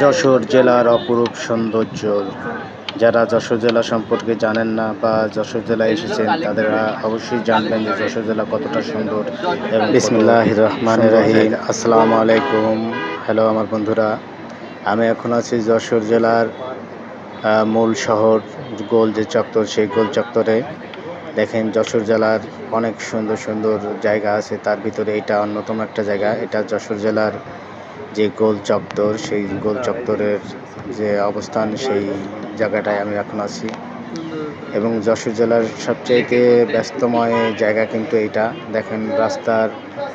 যশোর জেলার অপরূপ সৌন্দর্য। যারা যশোর জেলা সম্পর্কে জানেন না বা যশোর জেলায় এসেছেন তারা অবশ্যই জানবেন যে যশোর জেলা কতটা সুন্দর এবং বিসমিল্লাহ রহমান রাহিম। আসসালামু আলাইকুম। হ্যালো আমার বন্ধুরা আমি এখন আছি যশোর জেলার মূল শহর গোল যে চত্বর সেই গোল চত্বরে। দেখেন যশোর জেলার অনেক সুন্দর সুন্দর জায়গা আছে তার ভিতরে এটা অন্যতম একটা জায়গা। এটা যশোর জেলার যে গোল চত্বর, সেই গোল চত্বরের যে অবস্থান, সেই জায়গাটায় আমি এখন আছি। এবং যশোর জেলার সবচাইতে ব্যস্তময় জায়গা কিন্তু এটা দেখেন, রাস্তার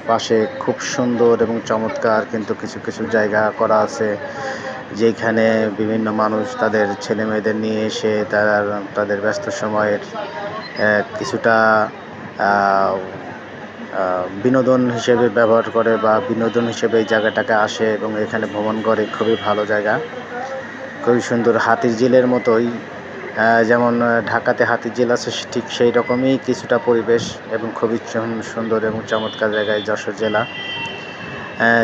পাশে খুব সুন্দর এবং চমৎকার কিন্তু কিছু কিছু জায়গা করা আছে, যেখানে বিভিন্ন মানুষ তাদের ছেলে মেয়েদের নিয়ে এসে তারা, তাদের ব্যস্ত সময়ের কিছুটা বিনোদন হিসেবে ব্যবহার করে বা বিনোদন হিসেবে এই জায়গাটাকে আসে এবং এখানে ভ্রমণ করে খুবই ভালো জায়গা। খুবই সুন্দর হাতির ঝিলের মতোই। যেমন ঢাকাতে হাতির ঝিল আছে ঠিক সেই রকমই কিছুটা পরিবেশ এবং খুবই সুন্দর এবং চমৎকার জায়গায় যশোর জেলা।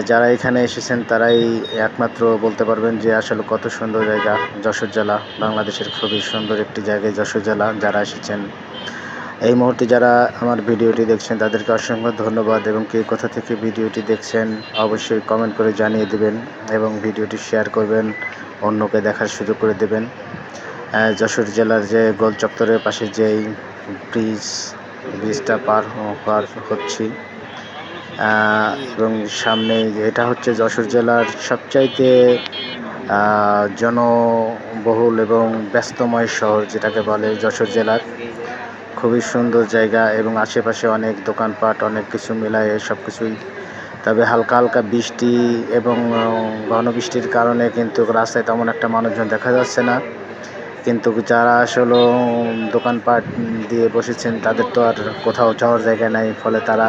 যারা এখানে এসেছেন তারাই একমাত্র বলতে পারবেন যে আসলে কত সুন্দর জায়গা যশোর জেলা। বাংলাদেশের খুবই সুন্দর একটি জায়গায় যশোর জেলা। যারা এসেছেন এই মুহূর্তে যারা আমার ভিডিওটি দেখছেন, তাদেরকে অসংখ্য ধন্যবাদ এবং কে কোথা থেকে ভিডিওটি দেখছেন অবশ্যই কমেন্ট করে জানিয়ে দেবেন এবং ভিডিওটি শেয়ার করবেন, অন্যকে দেখার সুযোগ করে দেবেন। যশোর জেলার যে গোল চত্বরের পাশে যেই ব্রিজ ব্রিজটা পার হ- পার হচ্ছি। এবং সামনে এটা হচ্ছে যশোর জেলার সবচাইতে জনবহুল এবং ব্যস্তময় শহর যেটাকে বলে যশোর জেলার। খুবই সুন্দর জায়গা এবং আশেপাশে অনেক দোকানপাট অনেক কিছু মিলায়ে সব কিছুই তবে হালকা হালকা বৃষ্টি এবং আহ, ঘন বৃষ্টির কারণে কিন্তু রাস্তায় তেমন একটা মানুষজন দেখা যাচ্ছে না। কিন্তু যারা আসলে দোকানপাট দিয়ে বসেছেন তাদের তো আর কোথাও যাওয়ার জায়গা নাই। ফলে তারা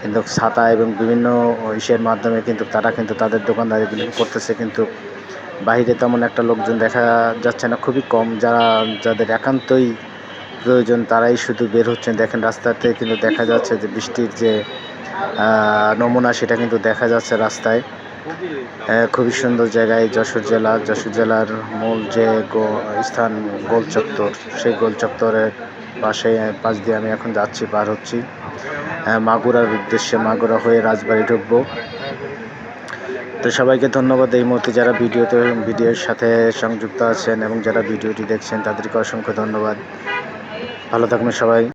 কিন্তু ছাতা এবং বিভিন্ন ইসের মাধ্যমে কিন্তু তারা কিন্তু তাদের দোকানদারি করতেছে। কিন্তু বাইরে তেমন একটা লোকজন দেখা যাচ্ছে না। খুবই কম যারা যাদের একান্তই প্রয়োজন, তারাই শুধু বের হচ্ছেন। দেখেন রাস্তাতে কিন্তু দেখা যাচ্ছে যে বৃষ্টির যে নমুনা, সেটা কিন্তু দেখা যাচ্ছে রাস্তায়। খুবই সুন্দর জায়গায় যশোর জেলা, যশোর জেলার মূল যে স্থান গোল চত্বর, সেই গোল চত্বরের পাশে, পাশ দিয়ে আমি এখন যাচ্ছি, পার হচ্ছি। মাগুরার উদ্দেশ্যে মাগুরা হয়ে রাজবাড়ি ঢুকবো। তো সবাইকে ধন্যবাদ এই মুহূর্তে যারা ভিডিওতে, ভিডিওর সাথে সংযুক্ত আছেন এবং যারা ভিডিওটি দেখছেন, তাদেরকে অসংখ্য ধন্যবাদ। ভালো থাকবেন সবাই।